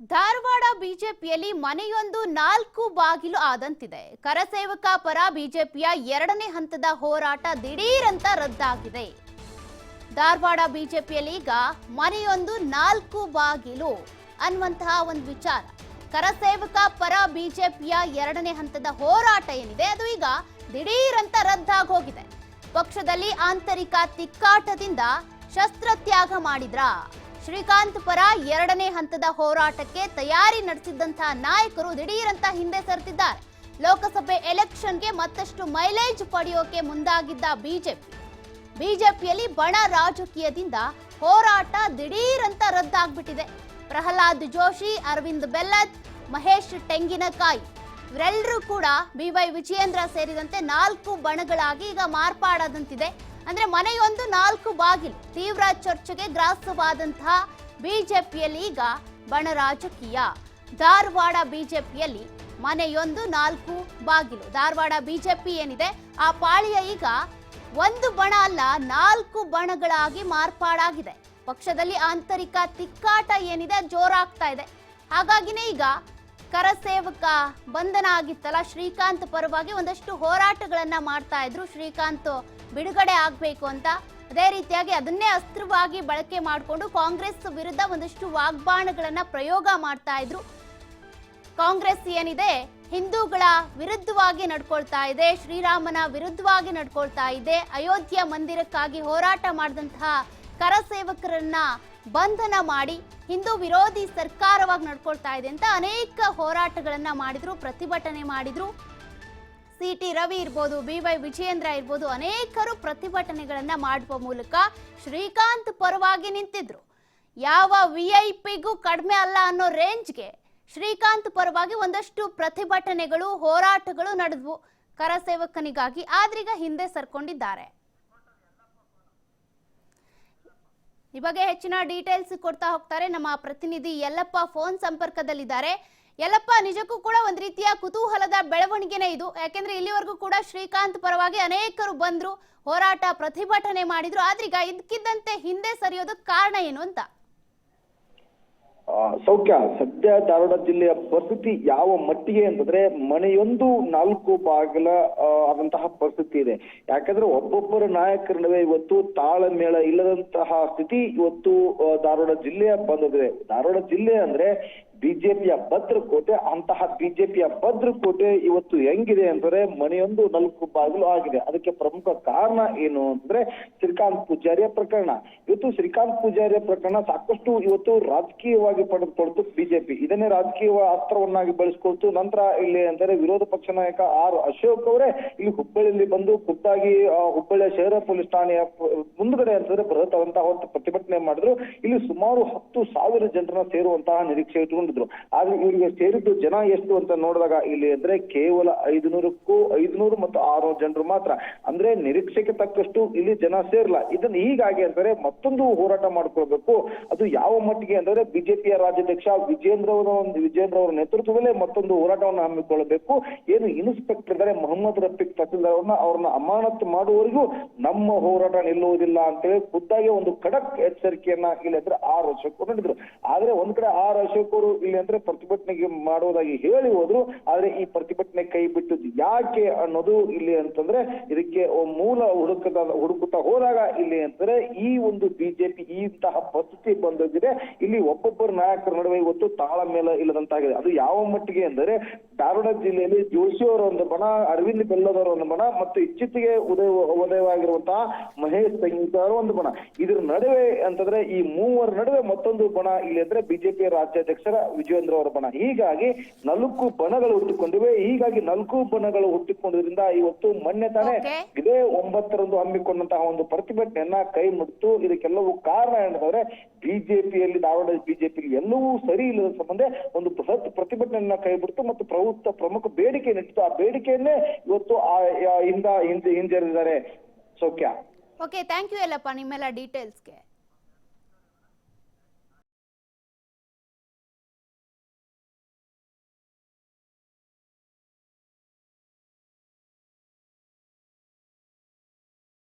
ಧಾರವಾಡ ಬಿಜೆಪಿಯಲ್ಲಿ ಮನೆಯೊಂದು ನಾಲ್ಕು ಬಾಗಿಲು ಆದಂತಿದೆ. ಕರಸೇವಕ ಪರ ಬಿಜೆಪಿಯ ಎರಡನೇ ಹಂತದ ಹೋರಾಟ ದಿಢೀರಂತ ರದ್ದಾಗಿದೆ. ಧಾರವಾಡ ಬಿಜೆಪಿಯಲ್ಲಿ ಈಗ ಮನೆಯೊಂದು ನಾಲ್ಕು ಬಾಗಿಲು. ಅನ್ನುವಂತಹ ಒಂದು ವಿಚಾರ. ಕರಸೇವಕ ಪರ ಬಿಜೆಪಿಯ ಎರಡನೇ ಹಂತದ ಹೋರಾಟ ಏನಿದೆ? ಅದು ಈಗ ದಿಢೀರಂತ ರದ್ದಾಗಿ ಹೋಗಿದೆ ಪಕ್ಷದಲ್ಲಿ ಆಂತರಿಕ ತಿಕ್ಕಾಟದಿಂದ ಶಸ್ತ್ರತ್ಯಾಗ ಮಾಡಿದ್ರ? ಶ್ರೀಕಾಂತ್ ಪರ ಎರಡನೇ ಹಂತದ ಹೋರಾಟಕ್ಕೆ ತಯಾರಿ ನಡೆಸಿದ್ದಂತಹ ನಾಯಕರು ದಿಢೀರಂತ ಹಿಂದೆ ಸರಿದಿದ್ದಾರೆ ಲೋಕಸಭೆ ಎಲೆಕ್ಷನ್ಗೆ ಮತ್ತಷ್ಟು ಮೈಲೇಜ್ ಪಡೆಯೋಕೆ ಮುಂದಾಗಿದ್ದ ಬಿಜೆಪಿ. ಬಿಜೆಪಿಯಲ್ಲಿ ಬಣ ರಾಜಕೀಯದಿಂದ ಹೋರಾಟ ದಿಢೀರಂತ ರದ್ದಾಗ್ಬಿಟ್ಟಿದೆ. ಪ್ರಹ್ಲಾದ್ ಜೋಶಿ, ಅರವಿಂದ್ ಬೆಲ್ಲದ್ ಮಹೇಶ್ ತೆಂಗಿನಕಾಯಿ ಇವರೆಲ್ಲರೂ ಕೂಡ ಬಿ ವೈ ವಿಜಯೇಂದ್ರ ಸೇರಿದಂತೆ ನಾಲ್ಕು ಬಣಗಳಾಗಿ ಈಗ ಮಾರ್ಪಾಡಾದಂತಿದೆ. ಅಂದ್ರೆ ಮನೆಯೊಂದು ನಾಲ್ಕು ಬಾಗಿಲು ತೀವ್ರ ಚರ್ಚೆಗೆ ಗ್ರಾಸವಾದಂತಹ ಬಿಜೆಪಿಯಲ್ಲಿ ಈಗ ಬಣ ರಾಜಕೀಯ. ಧಾರವಾಡ ಬಿಜೆಪಿಯಲ್ಲಿ ಮನೆಯೊಂದು ನಾಲ್ಕು ಬಾಗಿಲು. ಧಾರವಾಡ ಬಿಜೆಪಿ ಏನಿದೆ? ಆ ಪಾಳಿಯ ಈಗ ಒಂದು ಬಣ ಅಲ್ಲ, ನಾಲ್ಕು ಬಣಗಳಾಗಿ ಮಾರ್ಪಾಡಾಗಿದೆ. ಪಕ್ಷದಲ್ಲಿ ಆಂತರಿಕ ತಿಕ್ಕಾಟ ಏನಿದೆ ಜೋರಾಗ್ತಾ ಇದೆ. ಹಾಗಾಗಿನೇ ಈಗ ಕರಸೇವಕ ಬಂಧನ ಆಗಿತ್ತಲ್ಲ, ಶ್ರೀಕಾಂತ್ ಪರವಾಗಿ ಒಂದಷ್ಟು ಹೋರಾಟಗಳನ್ನ ಮಾಡ್ತಾ ಇದ್ರು. ಶ್ರೀಕಾಂತ್ ಬಿಡುಗಡೆ ಆಗಬೇಕು ಅಂತ ಅದೇ ರೀತಿಯಾಗಿ ಅದನ್ನೇ ಅಸ್ತ್ರವಾಗಿ ಬಳಕೆ ಮಾಡಿಕೊಂಡು ಕಾಂಗ್ರೆಸ್ ವಿರುದ್ಧ ಒಂದಷ್ಟು ವಾಗ್ಬಾಣಗಳನ್ನು ಪ್ರಯೋಗ ಮಾಡ್ತಾ ಇದ್ರು. ಕಾಂಗ್ರೆಸ್ ಏನಿದೆ? ಹಿಂದೂಗಳ ವಿರುದ್ಧವಾಗಿ ನಡ್ಕೊಳ್ತಾ ಇದೆ, ಶ್ರೀರಾಮನ ವಿರುದ್ಧವಾಗಿ ನಡ್ಕೊಳ್ತಾ ಇದೆ, ಅಯೋಧ್ಯೆ ಮಂದಿರಕ್ಕಾಗಿ ಹೋರಾಟ ಮಾಡಿದಂತಹ ಕರಸೇವಕರನ್ನ ಬಂಧನ ಮಾಡಿ ಹಿಂದೂ ವಿರೋಧಿ ಸರ್ಕಾರವಾಗಿ ನಡ್ಕೊಳ್ತಾ ಇದೆ ಅಂತ ಅನೇಕ ಹೋರಾಟಗಳನ್ನ ಮಾಡಿದ್ರು, ಪ್ರತಿಭಟನೆ ಮಾಡಿದ್ರು. ಸಿ ಟಿ ರವಿ ಇರ್ಬೋದು, ಬಿ ವೈ ವಿಜಯೇಂದ್ರ ಇರ್ಬೋದು, ಅನೇಕರು ಪ್ರತಿಭಟನೆಗಳನ್ನ ಮಾಡುವ ಮೂಲಕ ಶ್ರೀಕಾಂತ್ ಪರವಾಗಿ ನಿಂತಿದ್ರು. ಯಾವ ವಿ ಐ ಪಿಗೂ ಕಡಿಮೆ ಅಲ್ಲ ಅನ್ನೋ ರೇಂಜ್ಗೆ ಶ್ರೀಕಾಂತ್ ಪರವಾಗಿ ಒಂದಷ್ಟು ಪ್ರತಿಭಟನೆಗಳು, ಹೋರಾಟಗಳು ನಡೆದ್ವು ಕರಸೇವಕನಿಗಾಗಿ. ಆದ್ರೀಗ ಹಿಂದೆ ಸರ್ಕೊಂಡಿದ್ದಾರೆ. ಈ ಬಗ್ಗೆ ಹೆಚ್ಚಿನ ಡೀಟೇಲ್ಸ್ ಕೊಡ್ತಾ ಹೋಗ್ತಾರೆ ನಮ್ಮ ಪ್ರತಿನಿಧಿ ಯಲ್ಲಪ್ಪ ಫೋನ್ ಸಂಪರ್ಕದಲ್ಲಿದ್ದಾರೆ. ಯಲ್ಲಪ್ಪ ನಿಜಕ್ಕೂ ಕೂಡ ಒಂದ್ ರೀತಿಯ ಕುತೂಹಲದ ಬೆಳವಣಿಗೆನೇ ಇದು. ಯಾಕೆಂದ್ರೆ ಇಲ್ಲಿವರೆಗೂ ಕೂಡ ಶ್ರೀಕಾಂತ್ ಪರವಾಗಿ ಅನೇಕರು ಬಂದ್ರು, ಹೋರಾಟ, ಪ್ರತಿಭಟನೆ ಮಾಡಿದ್ರು. ಆದ್ರೀಗ ಇದಕ್ಕಿದ್ದಂತೆ ಹಿಂದೆ ಸರಿಯೋದಕ್ಕೆ ಕಾರಣ ಏನು ಅಂತ? ಸೌಖ್ಯ, ಸದ್ಯ ಧಾರವಾಡ ಜಿಲ್ಲೆಯ ಪರಿಸ್ಥಿತಿ ಯಾವ ಮಟ್ಟಿಗೆ ಅಂತಂದ್ರೆ ಮನೆಯೊಂದು ನಾಲ್ಕು ಬಾಗಿಲ ಆದಂತಹ ಪರಿಸ್ಥಿತಿ ಇದೆ. ಯಾಕಂದ್ರೆ ಒಬ್ಬೊಬ್ಬರ ನಾಯಕರ ನಡುವೆ ಇವತ್ತು ತಾಳಮೇಳ ಇಲ್ಲದಂತಹ ಸ್ಥಿತಿ ಇವತ್ತು ಧಾರವಾಡ ಜಿಲ್ಲೆಯ ಬಂದಿದೆ ಧಾರವಾಡ ಜಿಲ್ಲೆ ಅಂದ್ರೆ ಬಿಜೆಪಿಯ ಭದ್ರಕೋಟೆ ಅಂತಹ ಬಿಜೆಪಿಯ ಭದ್ರಕೋಟೆ ಇವತ್ತು ಹೆಂಗಿದೆ ಅಂತಂದ್ರೆ ಮನೆಯೊಂದು ನಾಲ್ಕು ಬಾಗಿಲು ಆಗಿದೆ. ಅದಕ್ಕೆ ಪ್ರಮುಖ ಕಾರಣ ಏನು ಅಂದ್ರೆ ಶ್ರೀಕಾಂತ್ ಪೂಜಾರಿಯ ಪ್ರಕರಣ. ಇವತ್ತು ಶ್ರೀಕಾಂತ್ ಪೂಜಾರಿಯ ಪ್ರಕರಣ ಸಾಕಷ್ಟು ಇವತ್ತು ರಾಜಕೀಯವಾಗಿ ಪಡೆದುಕೊಳ್ತು ಬಿಜೆಪಿ. ಇದನ್ನೇ ರಾಜಕೀಯ ಅಸ್ತ್ರವನ್ನಾಗಿ ಬಳಸ್ಕೊಳ್ತು. ನಂತರ ಇಲ್ಲಿ ಅಂದರೆ ವಿರೋಧ ಪಕ್ಷ ನಾಯಕ ಆರ್ ಅಶೋಕ್ ಅವರೇ ಇಲ್ಲಿ ಹುಬ್ಬಳ್ಳಿಯಲ್ಲಿ ಬಂದು ಖುದ್ದಾಗಿ ಹುಬ್ಬಳ್ಳಿಯ ಶಹರ ಪೊಲೀಸ್ ಠಾಣೆಯ ಮುಂದುಗಡೆ ಅಂತಂದ್ರೆ ಬೃಹತ್ ಪ್ರತಿಭಟನೆ ಮಾಡಿದ್ರು. ಇಲ್ಲಿ ಸುಮಾರು ಹತ್ತು ಸಾವಿರ ಜನರನ್ನ ಸೇರುವಂತಹ ನಿರೀಕ್ಷೆ ಇಟ್ಕೊಂಡಿದ್ರು ಆದ್ರೆ ಇವರಿಗೆ ಸೇರಿದ್ದು ಜನ ಎಷ್ಟು ಅಂತ ನೋಡಿದಾಗ ಇಲ್ಲಿ ಅಂದ್ರೆ ಕೇವಲ ಐದುನೂರಕ್ಕೂ ಐದುನೂರು ಮತ್ತು ಆರುನೂರು ಜನರು ಮಾತ್ರ. ಅಂದ್ರೆ ನಿರೀಕ್ಷೆಗೆ ತಕ್ಕಷ್ಟು ಇಲ್ಲಿ ಜನ ಸೇರಲ್ಲ. ಇದನ್ನ ಹೀಗಾಗಿ ಅಂದ್ರೆ ಮತ್ತೊಂದು ಹೋರಾಟ ಮಾಡ್ಕೊಳ್ಬೇಕು. ಅದು ಯಾವ ಮಟ್ಟಿಗೆ ಅಂದ್ರೆ ಬಿಜೆಪಿಯ ರಾಜ್ಯಾಧ್ಯಕ್ಷ ವಿಜೇಂದ್ರ ಅವರ ಒಂದು ವಿಜೇಂದ್ರ ಅವರ ನೇತೃತ್ವದಲ್ಲೇ ಮತ್ತೊಂದು ಹೋರಾಟವನ್ನು ಹಮ್ಮಿಕೊಳ್ಳಬೇಕು. ಏನು ಇನ್ಸ್ಪೆಕ್ಟರ್ ಇದ್ದಾರೆ, ಮೊಹಮ್ಮದ್ ರಫೀಕ್ ತಹಸೀಲ್ದಾರ್ ಅವ್ರನ್ನ ಅವ್ರನ್ನ ಅಮಾನತು ಮಾಡುವವರೆಗೂ ನಮ್ಮ ಹೋರಾಟ ನಿಲ್ಲುವುದಿಲ್ಲ ಅಂತೇಳಿ ಖುದ್ದಾಗಿ ಒಂದು ಖಡಕ್ ಎಚ್ಚರಿಕೆಯನ್ನ ಇಲ್ಲಿ ಅಂದ್ರೆ ಆರ್ ಅಶೋಕ್ ನೀಡಿದ್ರು ಆದ್ರೆ ಒಂದ್ ಕಡೆ ಆರ್ ಅಶೋಕ್ ಅವರು ಇಲ್ಲಿ ಅಂದ್ರೆ ಪ್ರತಿಭಟನೆಗೆ ಮಾಡುವುದಾಗಿ ಹೇಳಿ ಹೋದ್ರು, ಆದ್ರೆ ಈ ಪ್ರತಿಭಟನೆ ಕೈ ಬಿಟ್ಟದ್ದು ಯಾಕೆ ಅನ್ನೋದು ಇಲ್ಲಿ ಅಂತಂದ್ರೆ ಇದಕ್ಕೆ ಮೂಲ ಹುಡುಕದ ಹುಡುಕುತ್ತಾ ಹೋದಾಗ ಇಲ್ಲಿ ಅಂತಂದ್ರೆ ಈ ಒಂದು ಬಿಜೆಪಿ ಇಂತಹ ಪರಿಸ್ಥಿತಿ ಬಂದೋಗಿದೆ. ಇಲ್ಲಿ ಒಬ್ಬೊಬ್ಬರ ನಾಯಕರ ನಡುವೆ ಇವತ್ತು ತಾಳ ಮೇಲ ಇಲ್ಲದಂತಾಗಿದೆ. ಅದು ಯಾವ ಮಟ್ಟಿಗೆ ಅಂದರೆ ಧಾರವಾಡ ಜಿಲ್ಲೆಯಲ್ಲಿ ಜೋಶಿ ಅವರ ಒಂದು ಬಣ ಅರವಿಂದ್ ಬೆಲ್ಲದವರ ಒಂದು ಬಣ ಮತ್ತು ಇತ್ತೀಚೆಗೆ ಉದಯ, ಉದಯವಾಗಿರುವಂತಹ ಮಹೇಶ್ ಸಂಗೀತ ಅವರ ಒಂದು ಬಣ ಇದ್ರ ನಡುವೆ ಅಂತಂದ್ರೆ ಈ ಮೂವರ ನಡುವೆ ಮತ್ತೊಂದು ಬಣ ಇಲ್ಲಿ ಅಂದ್ರೆ ಬಿಜೆಪಿ ರಾಜ್ಯಾಧ್ಯಕ್ಷರ ವಿಜಯೇಂದ್ರ ಅವರ ಬಣ. ಹೀಗಾಗಿ ನಾಲ್ಕು ಬಣಗಳು ಹುಟ್ಟಿಕೊಂಡಿವೆ. ಹೀಗಾಗಿ ನಾಲ್ಕು ಬಣಗಳು ಹುಟ್ಟಿಕೊಂಡಿದ್ರಿಂದ ಇವತ್ತು ಮೊನ್ನೆ ತಾನೇ. ಇದೇ ಒಂಬತ್ತರಂದು ಹಮ್ಮಿಕೊಂಡಂತಹ ಒಂದು ಪ್ರತಿಭಟನೆಯನ್ನ ಕೈ ಮುಟ್ಟು ಇದಕ್ಕೆಲ್ಲವೂ ಕಾರಣ ಏನಂತಂದ್ರೆ ಬಿಜೆಪಿಯಲ್ಲಿ ಧಾರವಾಡ ಬಿಜೆಪಿ ಎಲ್ಲವೂ ಸರಿ ಇಲ್ಲದ ಸಂಬಂಧ ಒಂದು ಬೃಹತ್ ಪ್ರತಿಭಟನೆಯನ್ನ ಕೈ ಬಿಡ್ತು ಮತ್ತು ಪ್ರಭುತ್ವ ಪ್ರಮುಖ ಬೇಡಿಕೆ ಇಟ್ಟಿತ್ತು ಆ ಬೇಡಿಕೆಯನ್ನೇ ಇವತ್ತು ಆ ಹಿಂದೆ ಹಿಂಜರಿದ್ದಾರೆ ಸೌಖ್ಯ. ಓಕೆ ಥ್ಯಾಂಕ್ ಯು ಎಲ್ಲಪ್ಪ ನಿಮ್ಮೆಲ್ಲ ಡೀಟೇಲ್ಸ್ಗೆ